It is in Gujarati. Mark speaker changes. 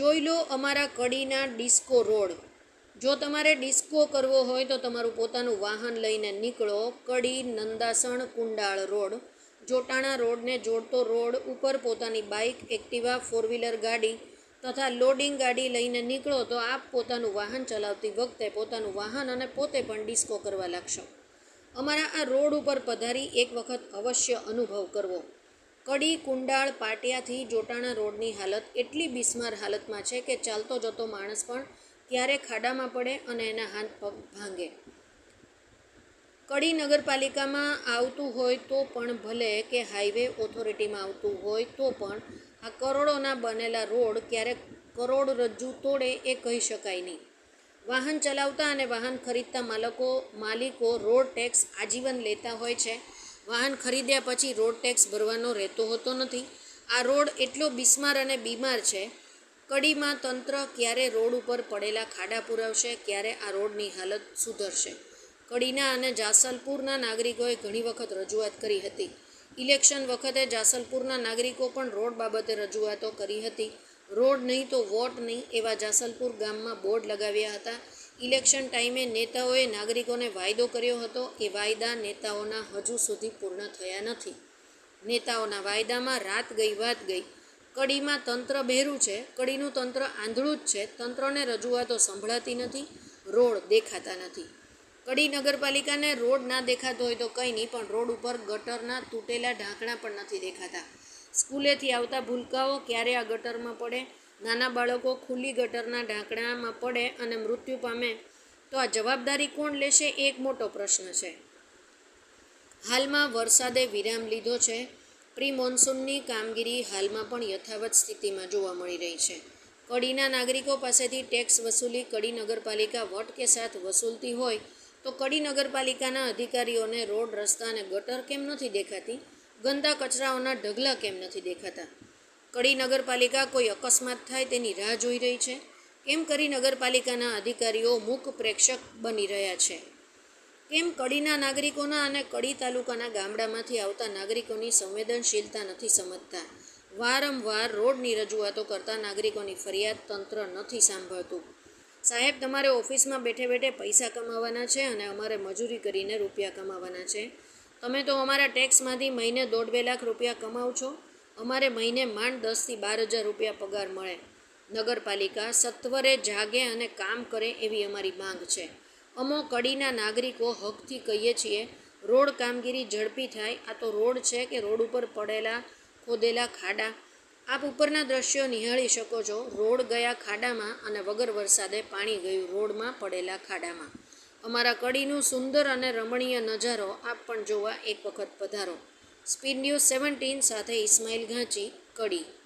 Speaker 1: જોઈ લો અમારા કડીના ડિસ્કો રોડ. જો તમારે ડિસ્કો કરવો હોય તો તમારું પોતાનું વાહન લઈને નીકળો કડી નંદાસણ કુંડાળ રોડ. જોટાણા રોડને જોડતો રોડ ઉપર પોતાની બાઇક, એક્ટિવા ફોર વ્હીલર ગાડી તથા લોડિંગ ગાડી લઈને નીકળો તો આપ પોતાનું વાહન ચલાવતી વખતે પોતાનું વાહન અને પોતે પણ ડિસ્કો કરવા લાગશો. અમારા આ રોડ ઉપર પધારી એક વખત અવશ્ય અનુભવ કરવો. કડી, કુંડાળ, પાટિયાથી જોટાણા રોડની હાલત એટલી બિસ્માર હાલતમાં છે કે ચાલતો જતો માણસ પણ ત્યારે ખાડામાં પડે અને એના હાથ પગ ભાંગે. કડી નગરપાલિકામાં આવતું હોય તો પણ ભલે કે હાઈવે ઓથોરિટીમાં આવતું હોય તો પણ આ કરોડોના બનેલા રોડ ક્યારેક કરોડરજ્જુ તોડે એ કહી શકાય નહીં. વાહન ચલાવતા અને વાહન ખરીદતા માલકો, માલિકો રોડ ટેક્સ આજીવન લેતા હોય છે. વાહન ખરીદ્યા પછી રોડ ટેક્સ ભરવાનો રહેતો હોતો નથી. આ રોડ એટલો બિસ્માર અને બીમાર છે. કડીમાં તંત્ર ક્યારે રોડ ઉપર પડેલા ખાડા પુરાવશે, ક્યારે આ રોડની હાલત સુધરશે. કડીના અને જાસલપુરના નાગરિકોએ ઘણી વખત રજૂઆત કરી હતી. ઇલેક્શન વખતે જાસલપુરના નાગરિકો પણ રોડ બાબતે રજૂઆતો કરી હતી. રોડ નહીં તો વોટ નહીં એવા જાસલપુર ગામમાં બોર્ડ લગાવ્યા હતા. ઇલેક્શન ટાઈમે નેતાઓએ નાગરિકોને વાયદો કર્યો હતો એ વાયદા નેતાઓના હજુ સુધી પૂર્ણ થયા નથી. નેતાઓના વાયદામાં રાત ગઈ વાત ગઈ. કડીમાં તંત્ર બહેરું છે, કડીનું તંત્ર આંધળું જ છે, તંત્રને રજૂઆતો સંભળાતી નથી, રોડ દેખાતા નથી. કડી નગરપાલિકાને રોડ ના દેખાતો હોય તો કંઈ નહીં, પણ રોડ ઉપર ગટરના તૂટેલા ઢાંકણા પણ નથી દેખાતા. સ્કૂલેથી આવતા ભૂલકાઓ ક્યારે આ ગટરમાં પડે? નાના બાળકો ખુલ્લી ગટરના ઢાંકણામાં પડે અને મૃત્યુ પામે, તો આ જવાબદારી કોણ લેશે એક મોટો પ્રશ્ન છે. હાલમાં વરસાદે વિરામ લીધો છે. પ્રી મોન્સૂનની કામગીરી હાલમાં પણ યથાવત સ્થિતિમાં જોવા મળી રહી છે. કડીના નાગરિકો પાસેથી ટેક્સ વસૂલી કડી નગરપાલિકા વટ કે સાથ વસૂલતી હોય, તો કડી નગરપાલિકાના અધિકારીઓને રોડ, રસ્તા અને ગટર કેમ નથી દેખાતી? ગંદા કચરાઓના ઢગલા કેમ નથી દેખાતા? કડી નગરપાલિકા કોઈ અકસ્માત થાય તેની રાહ જોઈ રહી છે. કેમ કરી નગરપાલિકાના અધિકારીઓ મૂક પ્રેક્ષક બની રહ્યા છે? કેમ કડીના નાગરિકોના અને કડી તાલુકાના ગામડામાંથી આવતા નાગરિકોની સંવેદનશીલતા નથી સમજતા? વારંવાર રોડની રજૂઆતો કરતા નાગરિકોની ફરિયાદ તંત્ર નથી સાંભળતું. સાહેબ, તમારે ઓફિસમાં બેઠે બેઠે પૈસા કમાવાના છે અને અમારે મજૂરી કરીને રૂપિયા કમાવાના છે. તમે તો અમારા ટેક્સમાંથી મહિને દોઢ બે લાખ રૂપિયા કમાવ છો. અમારે મહિને માંડ દસથી બાર હજાર રૂપિયા પગાર મળે. નગરપાલિકા સત્વરે જાગે અને કામ કરે એવી અમારી માંગ છે. અમો કડીના નાગરિકો હકથી કહીએ છીએ, રોડ કામગીરી ઝડપી થાય. આ તો રોડ છે કે રોડ ઉપર પડેલા ખોદેલા ખાડા. આપ ઉપરના દ્રશ્યો નિહાળી શકો છો. રોડ ગયા ખાડામાં અને વગર વરસાદે પાણી ગયું રોડમાં પડેલા ખાડામાં. અમારા કડીનું સુંદર અને રમણીય નજારો આપ પણ જોવા એક વખત પધારો. સ્પીડ સેવન્ટીન સાથે ઇસ્માઇલ ઘાંચી કડી